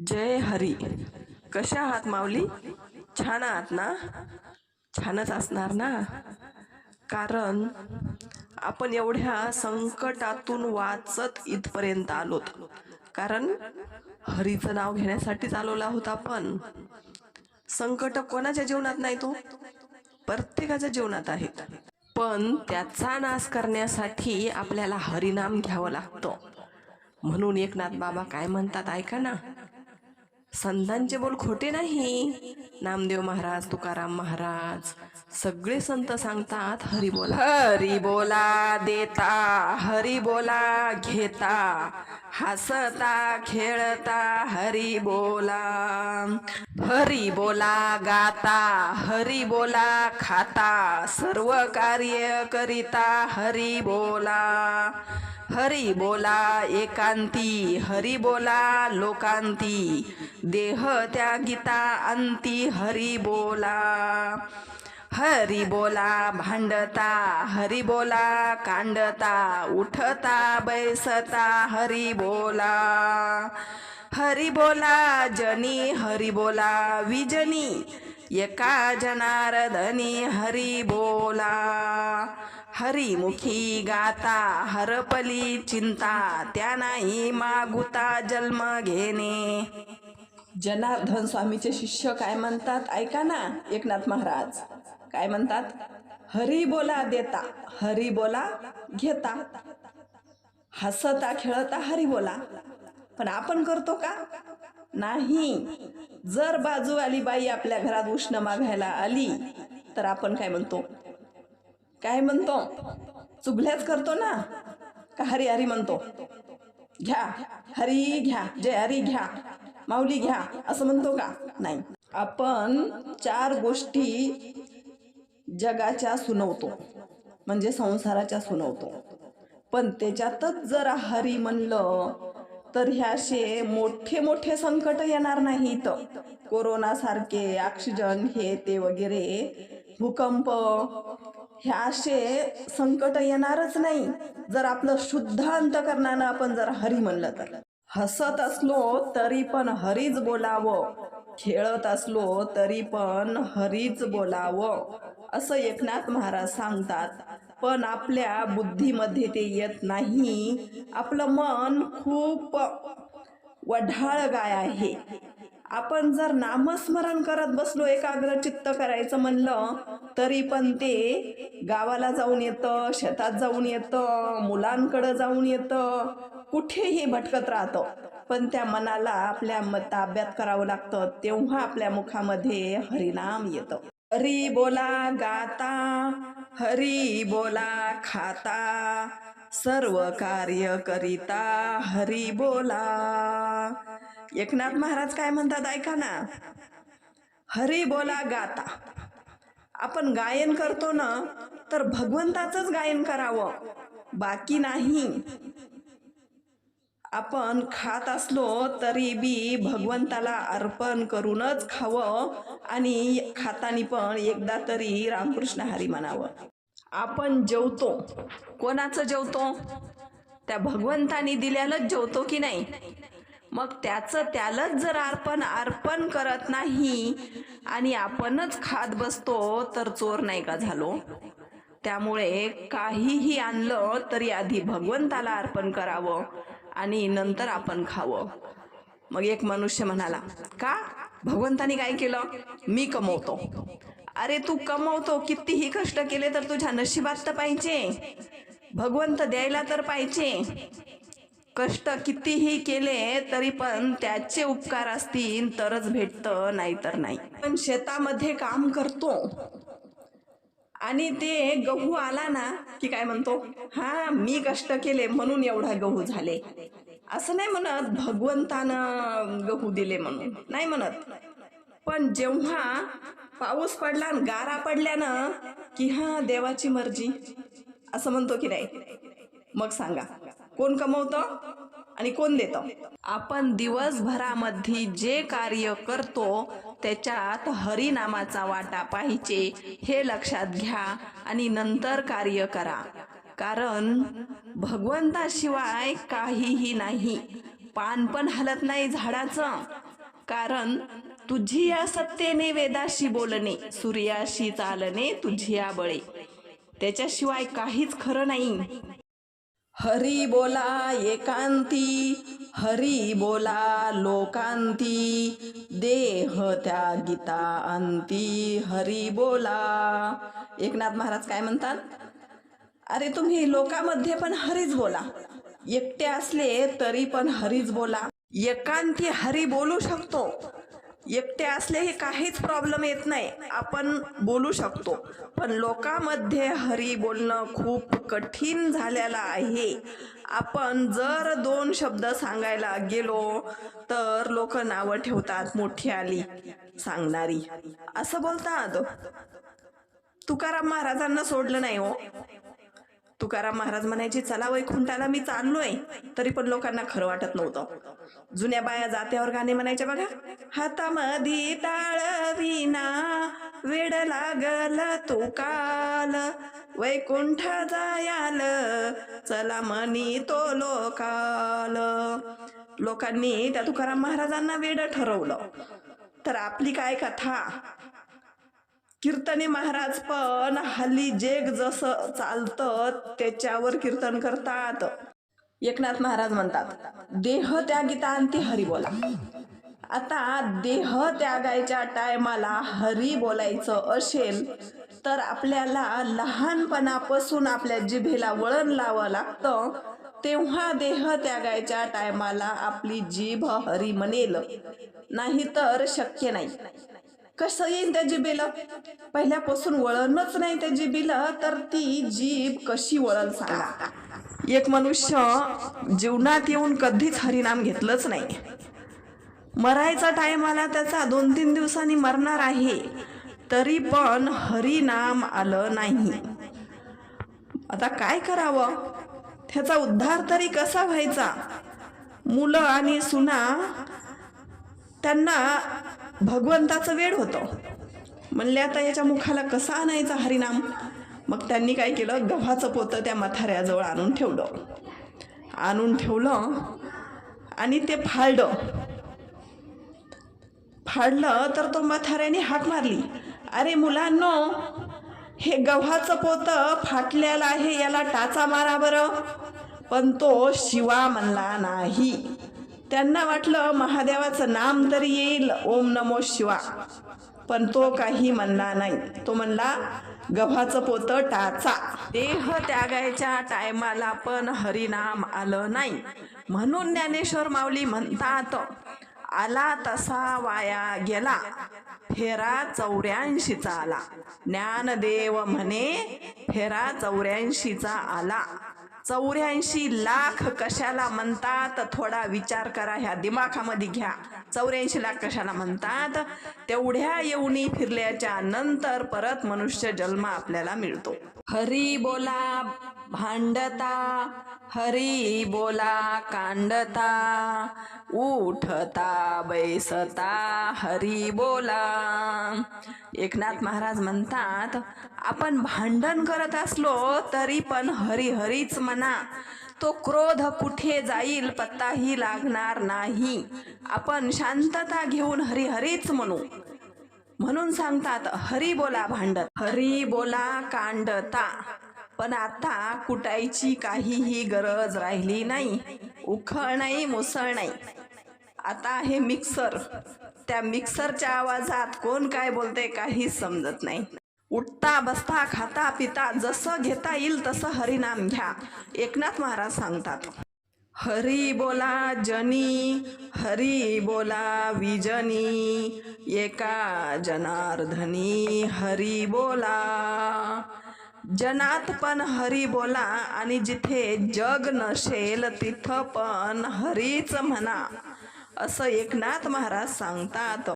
जय हरी. कशा आहात माऊली? छान आहात ना? छानच असणार ना? कारण आपण एवढ्या संकटातून वाचत इथपर्यंत आलोत. कारण हरीचं नाव घेण्यासाठीच आलोला आहोत आपण. संकट कोणाच्या जीवनात नाही तो? प्रत्येकाच्या जीवनात आहेत पण त्याचा नाश करण्यासाठी आपल्याला हरिनाम घ्यावं लागतं. म्हणून एकनाथ बाबा काय म्हणतात ऐका ना? संतांचे बोल खोटे नाही. नामदेव महाराज तुकाराम महाराज सगळे संत सांगतात हरी बोला. हरी बोला देता हरी बोला घेता. हसता खेळता हरी बोला. हरी बोला गाता हरी बोला खाता. सर्व कार्य करिता हरी बोला. हरी बोला एकांती हरी बोला लोकांती. देह त्यागिता अंती हरी बोला. हरी बोला भांडता हरी बोला कांडता उठता बैसता हरी बोला. हरी बोला जनी हरी बोला विजनी एका जनार्दनी हरी बोला. हरिमुखी गाता हरपली चिंता त्या नाही मागुता जन्म घेणे. जनार्दन स्वामीचे शिष्य काय म्हणतात? ऐका ना एकनाथ महाराज. काय म्हणतात? हरी बोला देता हरी बोला घेता. हसता खेळता हरी बोला. पण आपण करतो का? नाही. जर बाजूवाली बाई आपल्या घरात उष्ण मागायला आली तर आपण काय म्हणतो? काय म्हणतो? चुगल्याच करतो ना? का हरी हरी म्हणतो? घ्या. हरी घ्या. जय हरी घ्या. माऊली घ्या. असं म्हणतो का? नाही. आपण चार गोष्टी जगाच्या सुनवतो. म्हणजे संसाराच्या सुनवतो. पण त्याच्यातच जर हरी म्हणलं तर ह्याशे मोठे मोठे संकट येणार नाहीत. कोरोना सारखे ऑक्सिजन हे ते वगैरे भूकंप ह्याशे संकट येणारच नाही. जर आपलं शुद्ध अंतकरणानं आपण जर हरी म्हणलं तर. हसत असलो तरी पण हरीच बोलावं. खेळत असलो तरी पण हरीच बोलावं. असं एकनाथ महाराज सांगतात पण आपल्या बुद्धीमध्ये ते येत नाही. आपलं मन खूप वढाळ गाय आहे. आपण जर नामस्मरण करत बसलो एकाग्र चित्त करायचं म्हणलं तरी पण ते गावाला जाऊन येतं शेतात जाऊन येतं मुलांकडं जाऊन येतं कुठेही भटकत राहतं. पण त्या मनाला आपल्या म ताब्यात करावं लागतं तेव्हा आपल्या मुखामध्ये हरिनाम येतं. हरी बोला गाता हरी बोला खाता सर्व कार्य करिता हरी बोला. एकनाथ महाराज काय म्हणतात ऐका ना? हरी बोला गाता. आपण गायन करतो ना तर भगवंताचंच गायन करावं. बाकी नाही. आपण खात असलो तरी बी भगवंताला अर्पण करूनच खावं आणि खातानी पण एकदा तरी रामकृष्ण हरी म्हणावं. आपण जेवतो. कोणाचं जेवतो? त्या भगवंतानी दिल्यालाच जेवतो की नाही? मग त्याचं त्यालाच जर अर्पण अर्पण करत नाही आणि आपणच खात बसतो तर चोर नाही का झालो? त्यामुळे काहीही आणलं तरी आधी भगवंताला अर्पण करावं. आणि नंतर आपण खावं. मग एक मनुष्य म्हणाला का? भगवंतानी काय केलं? मी कमवतो. अरे तू कमवतो. कितीही कष्ट केले तर तुझ्या नशिबात तर पाहिजे. भगवंत द्यायला तर पाहिजे. कष्ट कितीही केले तरी पण त्याचे उपकार असतील तरच भेटतं नाहीतर नाही. पण शेतामध्ये काम करतो. आणि ते गहू आला ना की काय म्हणतो? हा मी कष्ट केले म्हणून एवढा गहू झाले. असं नाही म्हणत भगवंतानं गहू दिले म्हणून. नाही म्हणत. पण जेव्हा पाऊस पडला आणि गारा पडल्यानं की हा देवाची मर्जी. असं म्हणतो की नाही? मग सांगा. कोण कमवतं? आणि कोण देतं? आपण दिवसभरामध्ये जे कार्य करतो त्याच्यात हरिनामाचा वाटा पाहिजे हे लक्षात घ्या आणि नंतर कार्य करा. कारण भगवंताशिवाय काहीही नाही. पान पण हलत नाही झाडाचं. कारण तुझी या सत्तेने वेदाशी बोलणे सूर्याशी चालणे तुझी या बळे. त्याच्याशिवाय काहीच खरं नाही. हरी बोला एकांती हरी बोला लोकांती देह त्या गीता अंती हरी बोला. एकनाथ महाराज काय म्हणतात? अरे तुम्ही लोकांमध्ये पण हरीच बोला. एकटे असले तरी पण हरीच बोला. एकांती हरी बोलू शकतो. एकटे असले हे काहीच प्रॉब्लेम येत नाही. आपण बोलू शकतो. पण लोकांमध्ये हरी बोलणं खूप कठीण झालेलं आहे. आपण जर दोन शब्द सांगायला गेलो तर लोक नावं ठेवतात मोठी आली सांगणारी. असं बोलतात. तुकाराम महाराजांना सोडलं नाही हो. तुकाराम महाराज म्हणायचे चला वैकुंठाला मी चाललोय. तरी पण लोकांना खरं वाटत नव्हतं. जुन्या बाया जात्यावर गाणे म्हणायचे बघा हातामध्ये ताळविना वेड लागल तुकाल. वैकुंठ जायाल चला म्हणी तो लोकाल. लोकांनी त्या तुकाराम महाराजांना वेड ठरवलं. तर आपली काय कथा? कीर्तने महाराज पण हल्ली जेग जसं चालतं त्याच्यावर कीर्तन करतात. एकनाथ महाराज म्हणतात देह त्यागिता अंती हरी बोला. आता देह त्यागायच्या टायमाला हरी बोलायचं असेल तर आपल्याला लहानपणापासून आपल्या जिभेला वळण लावावं लागतं. तेव्हा देह त्यागायच्या टायमाला आपली जीभ हरी म्हणेल. नाहीतर शक्य नाही. कसं येईन त्या जिबेला पहिल्यापासून वळणच नाही त्या जिबेला तर ती जीभ कशी वळण सांगा? एक मनुष्य जीवनात येऊन कधीच हरिनाम घेतलंच नाही. मरायचा टाइम आला त्याचा दोन तीन दिवसांनी मरणार आहे तरी पण हरिनाम आलं नाही. आता काय करावं? त्याचा उद्धार तरी कसा व्हायचा? मुलं आणि सुना त्यांना भगवंताचं वेळ होतं. म्हणले आता याच्या मुखाला कसा आणायचा हरिनाम? मग त्यांनी काय केलं गव्हाचं पोतं त्या मथाऱ्याजवळ आणून ठेवलं. आणून ठेवलं आणि ते फाळलं फाडलं तर तो मथाऱ्याने हाक मारली. अरे मुलांनो हे गव्हाचं पोतं फाटलेलं आहे याला टाचा मारा बरं. पण तो शिवा म्हणला नाही. त्यांना वाटलं महादेवाचं नाम तरी येईल ओम नमो शिवा. पण तो काही म्हणला नाही. तो म्हणला गव्हाचं पोत टाचा. देह त्यागायच्या टायमाला पण हरिनाम आलं नाही. म्हणून ज्ञानेश्वर माऊली म्हणतात आला तसा वाया गेला फेरा चौऱ्याऐंशीचा आला. ज्ञानदेव म्हणे फेरा चौऱ्याऐंशीचा आला. चौऱ्याऐंशी लाख कशाला म्हणतात? थोडा विचार करा ह्या दिमाखामध्ये घ्या. चौऱ्याऐंशी लाख कशाला म्हणतात? तेवढ्या येऊनी फिरल्याच्या नंतर परत मनुष्य जन्म आपल्याला मिळतो. हरी बोला भांडता हरी बोला कांडता उठता बैसता हरी बोला. एकनाथ महाराज म्हणतात आपण भांडण करत असलो तरी पण हरी हरीच म्हणा. तो क्रोध कुठे जाईल पत्ताही लागणार नाही. आपण शांतता घेऊन हरी हरीच म्हणू. म्हणून सांगतात हरी बोला भांडत हरी बोला कांडता. पण आता कुटायची काहीही गरज राहिली नाही. उखळ नाही मुसळ नाही. आता आहे मिक्सर. त्या मिक्सरच्या आवाजात कोण काय बोलते काहीच समजत नाही. उठता बसता खाता पिता जसं घेता येईल तसं हरिनाम घ्या. एकनाथ महाराज सांगतात हरी बोला जनी हरी बोला विजनी एका जनार्धनी हरी बोला. जनात पण हरी बोला आणि जिथे जग नसेल तिथं पण हरीच म्हणा असं एकनाथ महाराज सांगतात.